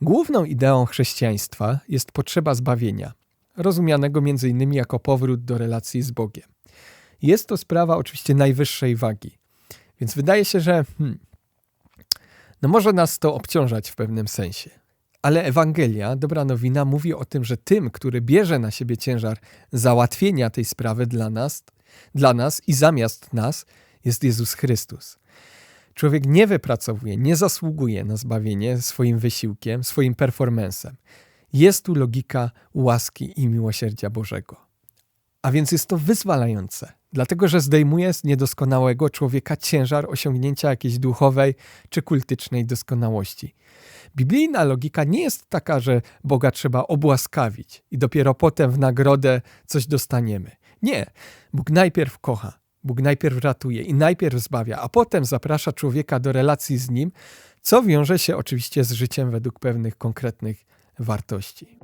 Główną ideą chrześcijaństwa jest potrzeba zbawienia, rozumianego m.in. jako powrót do relacji z Bogiem. Jest to sprawa oczywiście najwyższej wagi, więc wydaje się, że hmm, no może nas to obciążać w pewnym sensie. Ale Ewangelia, dobra nowina, mówi o tym, że tym, który bierze na siebie ciężar załatwienia tej sprawy dla nas, dla nas i zamiast nas, jest Jezus Chrystus. Człowiek nie wypracowuje, nie zasługuje na zbawienie swoim wysiłkiem, swoim performancem. Jest tu logika łaski i miłosierdzia Bożego. A więc jest to wyzwalające, dlatego że zdejmuje z niedoskonałego człowieka ciężar osiągnięcia jakiejś duchowej czy kultycznej doskonałości. Biblijna logika nie jest taka, że Boga trzeba obłaskawić i dopiero potem w nagrodę coś dostaniemy. Nie, Bóg najpierw kocha, Bóg najpierw ratuje i najpierw zbawia, a potem zaprasza człowieka do relacji z Nim, co wiąże się oczywiście z życiem według pewnych konkretnych wartości.